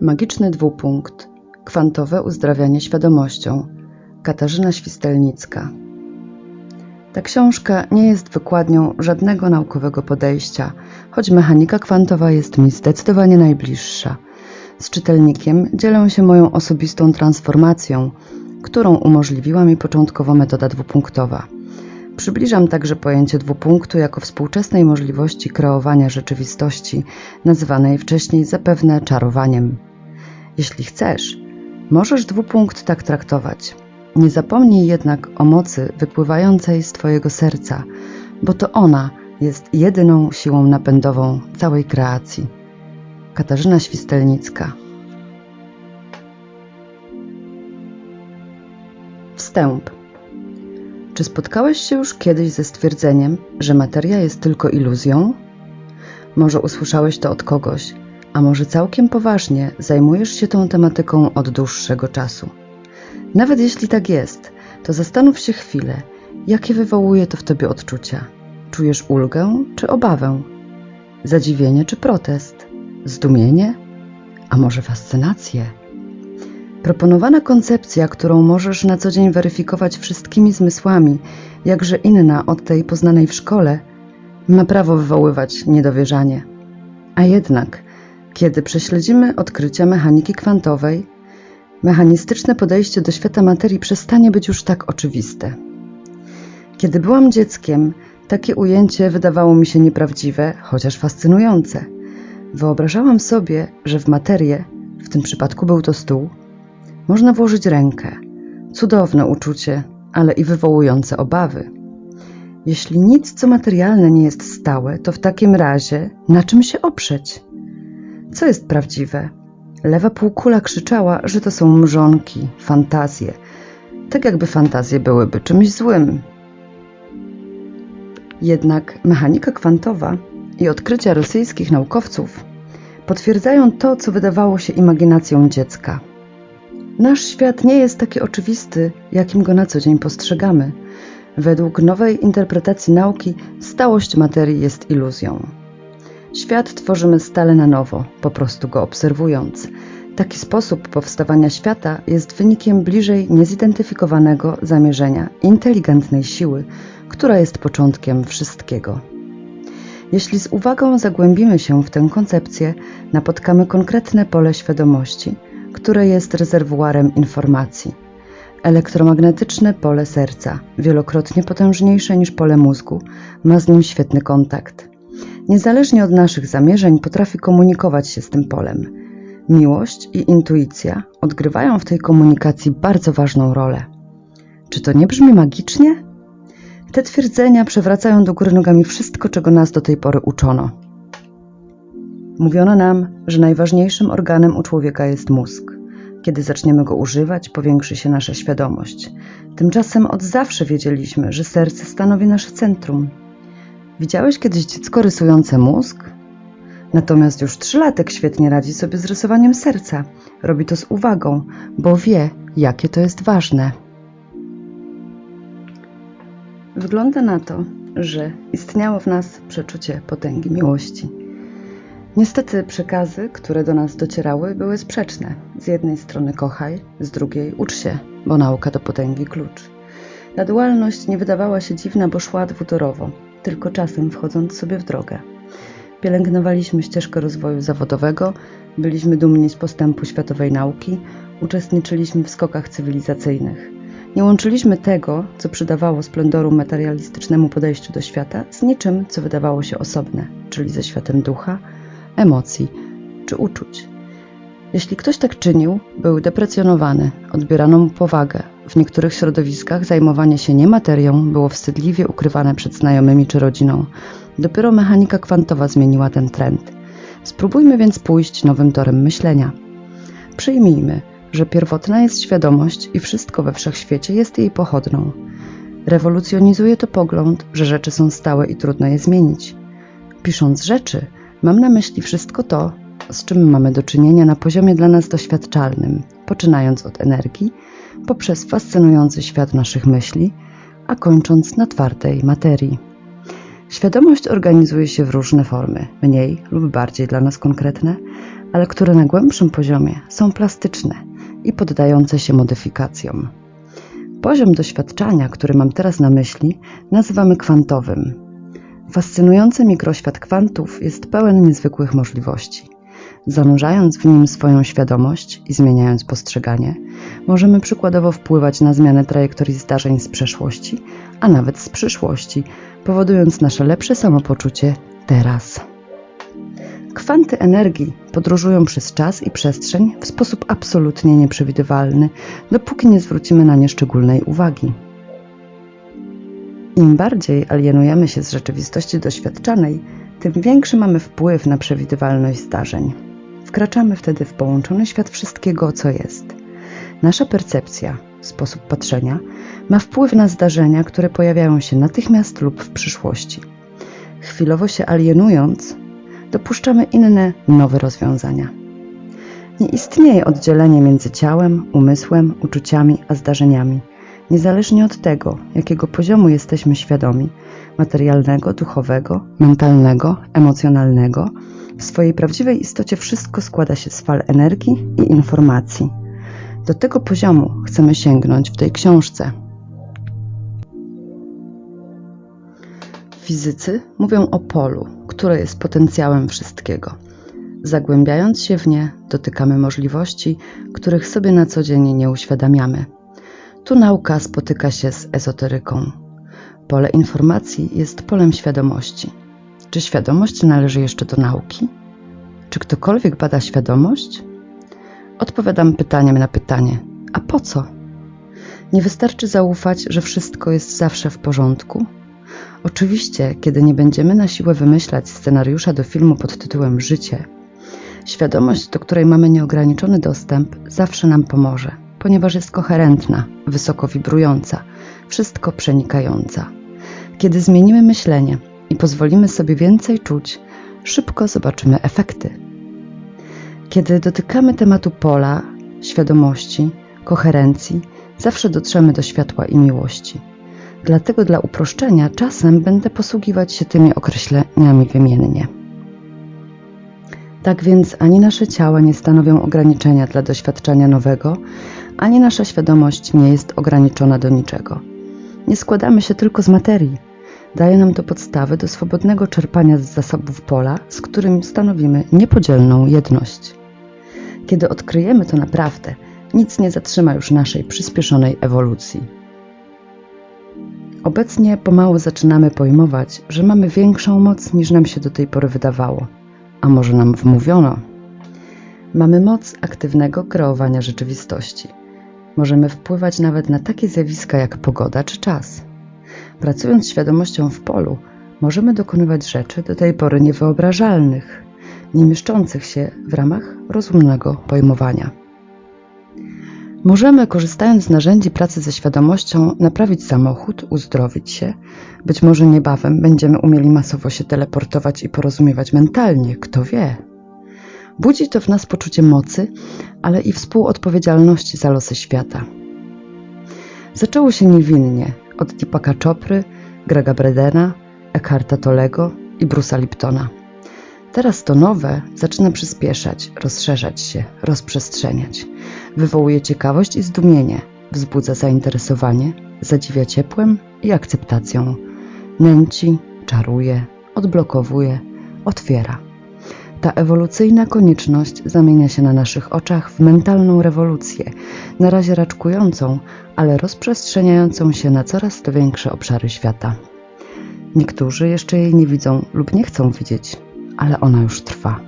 Magiczny dwupunkt. Kwantowe uzdrawianie świadomością. Katarzyna Świstelnicka. Ta książka nie jest wykładnią żadnego naukowego podejścia, choć mechanika kwantowa jest mi zdecydowanie najbliższa. Z czytelnikiem dzielę się moją osobistą transformacją, którą umożliwiła mi początkowo metoda dwupunktowa. Przybliżam także pojęcie dwupunktu jako współczesnej możliwości kreowania rzeczywistości, nazywanej wcześniej zapewne czarowaniem. Jeśli chcesz, możesz dwupunkt tak traktować. Nie zapomnij jednak o mocy wypływającej z Twojego serca, bo to ona jest jedyną siłą napędową całej kreacji. Katarzyna Świstelnicka Wstęp Czy spotkałeś się już kiedyś ze stwierdzeniem, że materia jest tylko iluzją? Może usłyszałeś to od kogoś, a może całkiem poważnie zajmujesz się tą tematyką od dłuższego czasu. Nawet jeśli tak jest, to zastanów się chwilę, jakie wywołuje to w tobie odczucia. Czujesz ulgę czy obawę? Zadziwienie czy protest? Zdumienie? A może fascynację? Proponowana koncepcja, którą możesz na co dzień weryfikować wszystkimi zmysłami, jakże inna od tej poznanej w szkole, ma prawo wywoływać niedowierzanie. A jednak, kiedy prześledzimy odkrycia mechaniki kwantowej, mechanistyczne podejście do świata materii przestanie być już tak oczywiste. Kiedy byłam dzieckiem, takie ujęcie wydawało mi się nieprawdziwe, chociaż fascynujące. Wyobrażałam sobie, że w materię, w tym przypadku był to stół, można włożyć rękę. Cudowne uczucie, ale i wywołujące obawy. Jeśli nic, co materialne nie jest stałe, to w takim razie na czym się oprzeć? Co jest prawdziwe? Lewa półkula krzyczała, że to są mrzonki, fantazje. Tak jakby fantazje byłyby czymś złym. Jednak mechanika kwantowa i odkrycia rosyjskich naukowców potwierdzają to, co wydawało się imaginacją dziecka. Nasz świat nie jest taki oczywisty, jakim go na co dzień postrzegamy. Według nowej interpretacji nauki stałość materii jest iluzją. Świat tworzymy stale na nowo, po prostu go obserwując. Taki sposób powstawania świata jest wynikiem bliżej niezidentyfikowanego zamierzenia inteligentnej siły, która jest początkiem wszystkiego. Jeśli z uwagą zagłębimy się w tę koncepcję, napotkamy konkretne pole świadomości, które jest rezerwuarem informacji. Elektromagnetyczne pole serca, wielokrotnie potężniejsze niż pole mózgu, ma z nim świetny kontakt. Niezależnie od naszych zamierzeń potrafi komunikować się z tym polem. Miłość i intuicja odgrywają w tej komunikacji bardzo ważną rolę. Czy to nie brzmi magicznie? Te twierdzenia przewracają do góry nogami wszystko, czego nas do tej pory uczono. Mówiono nam, że najważniejszym organem u człowieka jest mózg. Kiedy zaczniemy go używać, powiększy się nasza świadomość. Tymczasem od zawsze wiedzieliśmy, że serce stanowi nasze centrum. Widziałeś kiedyś dziecko rysujące mózg? Natomiast już trzylatek świetnie radzi sobie z rysowaniem serca. Robi to z uwagą, bo wie, jakie to jest ważne. Wygląda na to, że istniało w nas przeczucie potęgi miłości. Niestety przekazy, które do nas docierały, były sprzeczne. Z jednej strony kochaj, z drugiej ucz się, bo nauka do potęgi klucz. Ta dualność nie wydawała się dziwna, bo szła dwutorowo, tylko czasem wchodząc sobie w drogę. Pielęgnowaliśmy ścieżkę rozwoju zawodowego, byliśmy dumni z postępu światowej nauki, uczestniczyliśmy w skokach cywilizacyjnych. Nie łączyliśmy tego, co przydawało splendoru materialistycznemu podejściu do świata, z niczym, co wydawało się osobne, czyli ze światem ducha, emocji czy uczuć. Jeśli ktoś tak czynił, był deprecjonowany, odbierano mu powagę. W niektórych środowiskach zajmowanie się nie materią było wstydliwie ukrywane przed znajomymi czy rodziną. Dopiero mechanika kwantowa zmieniła ten trend. Spróbujmy więc pójść nowym torem myślenia. Przyjmijmy, że pierwotna jest świadomość i wszystko we wszechświecie jest jej pochodną. Rewolucjonizuje to pogląd, że rzeczy są stałe i trudno je zmienić. Pisząc rzeczy, mam na myśli wszystko to, z czym mamy do czynienia na poziomie dla nas doświadczalnym, poczynając od energii, poprzez fascynujący świat naszych myśli, a kończąc na twardej materii. Świadomość organizuje się w różne formy, mniej lub bardziej dla nas konkretne, ale które na głębszym poziomie są plastyczne i poddające się modyfikacjom. Poziom doświadczania, który mam teraz na myśli, nazywamy kwantowym. Fascynujący mikroświat kwantów jest pełen niezwykłych możliwości. Zanurzając w nim swoją świadomość i zmieniając postrzeganie, możemy przykładowo wpływać na zmianę trajektorii zdarzeń z przeszłości, a nawet z przyszłości, powodując nasze lepsze samopoczucie teraz. Kwanty energii podróżują przez czas i przestrzeń w sposób absolutnie nieprzewidywalny, dopóki nie zwrócimy na nie szczególnej uwagi. Im bardziej alienujemy się z rzeczywistości doświadczanej, tym większy mamy wpływ na przewidywalność zdarzeń. Wkraczamy wtedy w połączony świat wszystkiego, co jest. Nasza percepcja, sposób patrzenia, ma wpływ na zdarzenia, które pojawiają się natychmiast lub w przyszłości. Chwilowo się alienując, dopuszczamy inne, nowe rozwiązania. Nie istnieje oddzielenie między ciałem, umysłem, uczuciami a zdarzeniami, niezależnie od tego, jakiego poziomu jesteśmy świadomi materialnego, duchowego, mentalnego, emocjonalnego w swojej prawdziwej istocie wszystko składa się z fal energii i informacji. Do tego poziomu chcemy sięgnąć w tej książce. Fizycy mówią o polu, które jest potencjałem wszystkiego. Zagłębiając się w nie, dotykamy możliwości, których sobie na co dzień nie uświadamiamy. Tu nauka spotyka się z ezoteryką. Pole informacji jest polem świadomości. Czy świadomość należy jeszcze do nauki? Czy ktokolwiek bada świadomość? Odpowiadam pytaniem na pytanie: a po co? Nie wystarczy zaufać, że wszystko jest zawsze w porządku? Oczywiście, kiedy nie będziemy na siłę wymyślać scenariusza do filmu pod tytułem Życie, świadomość, do której mamy nieograniczony dostęp, zawsze nam pomoże, ponieważ jest koherentna, wysoko wibrująca, wszystko przenikająca. Kiedy zmienimy myślenie i pozwolimy sobie więcej czuć, szybko zobaczymy efekty. Kiedy dotykamy tematu pola, świadomości, koherencji, zawsze dotrzemy do światła i miłości. Dlatego dla uproszczenia czasem będę posługiwać się tymi określeniami wymiennie. Tak więc ani nasze ciała nie stanowią ograniczenia dla doświadczenia nowego, ani nasza świadomość nie jest ograniczona do niczego. Nie składamy się tylko z materii. Daje nam to podstawy do swobodnego czerpania z zasobów pola, z którym stanowimy niepodzielną jedność. Kiedy odkryjemy to naprawdę, nic nie zatrzyma już naszej przyspieszonej ewolucji. Obecnie pomału zaczynamy pojmować, że mamy większą moc niż nam się do tej pory wydawało, a może nam wmówiono. Mamy moc aktywnego kreowania rzeczywistości. Możemy wpływać nawet na takie zjawiska jak pogoda czy czas. Pracując świadomością w polu, możemy dokonywać rzeczy do tej pory niewyobrażalnych, nie mieszczących się w ramach rozumnego pojmowania. Możemy, korzystając z narzędzi pracy ze świadomością, naprawić samochód, uzdrowić się. Być może niebawem będziemy umieli masowo się teleportować i porozumiewać mentalnie, kto wie. Budzi to w nas poczucie mocy, ale i współodpowiedzialności za losy świata. Zaczęło się niewinnie od Deepaka Chopry, Grega Bredena, Eckharta Tolego i Bruce'a Liptona. Teraz to nowe zaczyna przyspieszać, rozszerzać się, rozprzestrzeniać. Wywołuje ciekawość i zdumienie, wzbudza zainteresowanie, zadziwia ciepłem i akceptacją. Nęci, czaruje, odblokowuje, otwiera. Ta ewolucyjna konieczność zamienia się na naszych oczach w mentalną rewolucję, na razie raczkującą, ale rozprzestrzeniającą się na coraz to większe obszary świata. Niektórzy jeszcze jej nie widzą lub nie chcą widzieć, ale ona już trwa.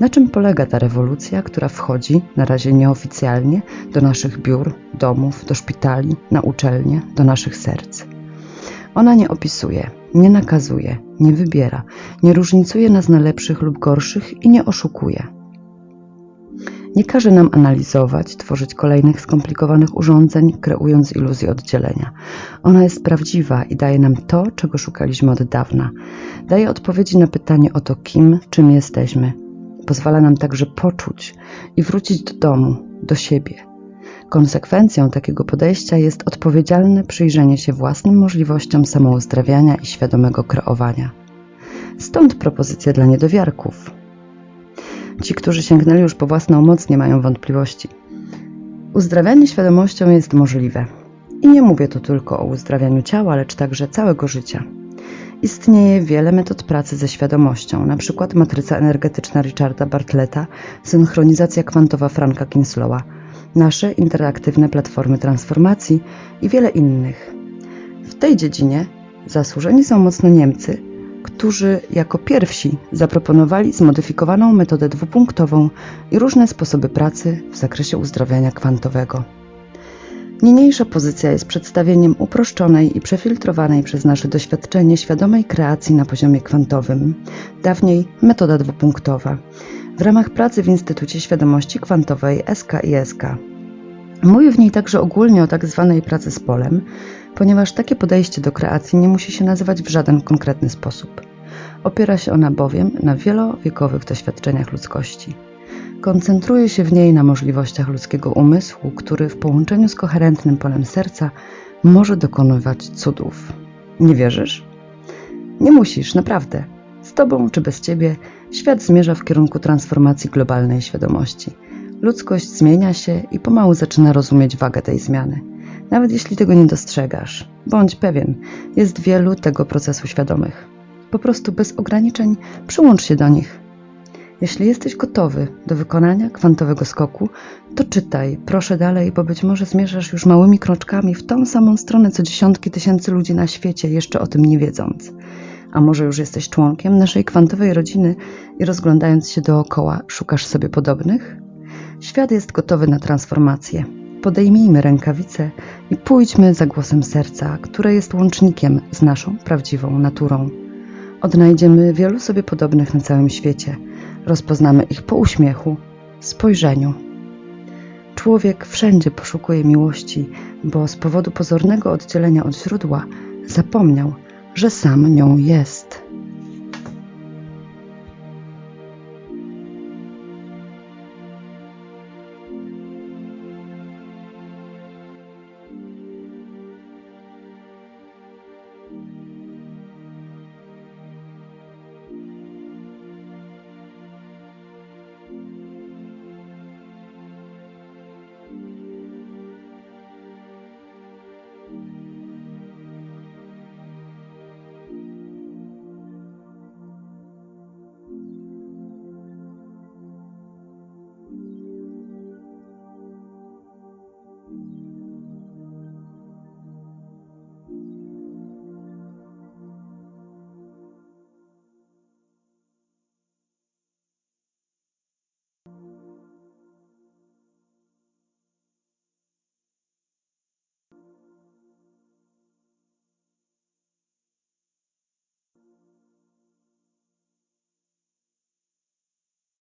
Na czym polega ta rewolucja, która wchodzi, na razie nieoficjalnie, do naszych biur, domów, do szpitali, na uczelnie, do naszych serc? Ona nie opisuje, nie nakazuje, nie wybiera, nie różnicuje nas na lepszych lub gorszych i nie oszukuje. Nie każe nam analizować, tworzyć kolejnych skomplikowanych urządzeń, kreując iluzję oddzielenia. Ona jest prawdziwa i daje nam to, czego szukaliśmy od dawna. Daje odpowiedzi na pytanie o to, kim, czym jesteśmy. Pozwala nam także poczuć i wrócić do domu, do siebie. Konsekwencją takiego podejścia jest odpowiedzialne przyjrzenie się własnym możliwościom samouzdrawiania i świadomego kreowania. Stąd propozycja dla niedowiarków. Ci, którzy sięgnęli już po własną moc, nie mają wątpliwości. Uzdrawianie świadomością jest możliwe. I nie mówię tu tylko o uzdrawianiu ciała, lecz także całego życia. Istnieje wiele metod pracy ze świadomością, np. matryca energetyczna Richarda Bartletta, synchronizacja kwantowa Franka Kinslowa, nasze interaktywne platformy transformacji i wiele innych. W tej dziedzinie zasłużeni są mocno Niemcy, którzy jako pierwsi zaproponowali zmodyfikowaną metodę dwupunktową i różne sposoby pracy w zakresie uzdrawiania kwantowego. Niniejsza pozycja jest przedstawieniem uproszczonej i przefiltrowanej przez nasze doświadczenie świadomej kreacji na poziomie kwantowym, dawniej metoda dwupunktowa, w ramach pracy w Instytucie Świadomości Kwantowej SKISK. Mówię w niej także ogólnie o tak zwanej pracy z polem, ponieważ takie podejście do kreacji nie musi się nazywać w żaden konkretny sposób. Opiera się ona bowiem na wielowiekowych doświadczeniach ludzkości. Koncentruje się w niej na możliwościach ludzkiego umysłu, który w połączeniu z koherentnym polem serca może dokonywać cudów. Nie wierzysz? Nie musisz, naprawdę. Z tobą czy bez ciebie świat zmierza w kierunku transformacji globalnej świadomości. Ludzkość zmienia się i pomału zaczyna rozumieć wagę tej zmiany. Nawet jeśli tego nie dostrzegasz, bądź pewien, jest wielu tego procesu świadomych. Po prostu bez ograniczeń przyłącz się do nich. Jeśli jesteś gotowy do wykonania kwantowego skoku, to czytaj, proszę dalej, bo być może zmierzasz już małymi kroczkami w tą samą stronę, co dziesiątki tysięcy ludzi na świecie, jeszcze o tym nie wiedząc. A może już jesteś członkiem naszej kwantowej rodziny i rozglądając się dookoła, szukasz sobie podobnych? Świat jest gotowy na transformację. Podejmijmy rękawice i pójdźmy za głosem serca, które jest łącznikiem z naszą prawdziwą naturą. Odnajdziemy wielu sobie podobnych na całym świecie. Rozpoznamy ich po uśmiechu, spojrzeniu. Człowiek wszędzie poszukuje miłości, bo z powodu pozornego oddzielenia od źródła zapomniał, że sam nią jest.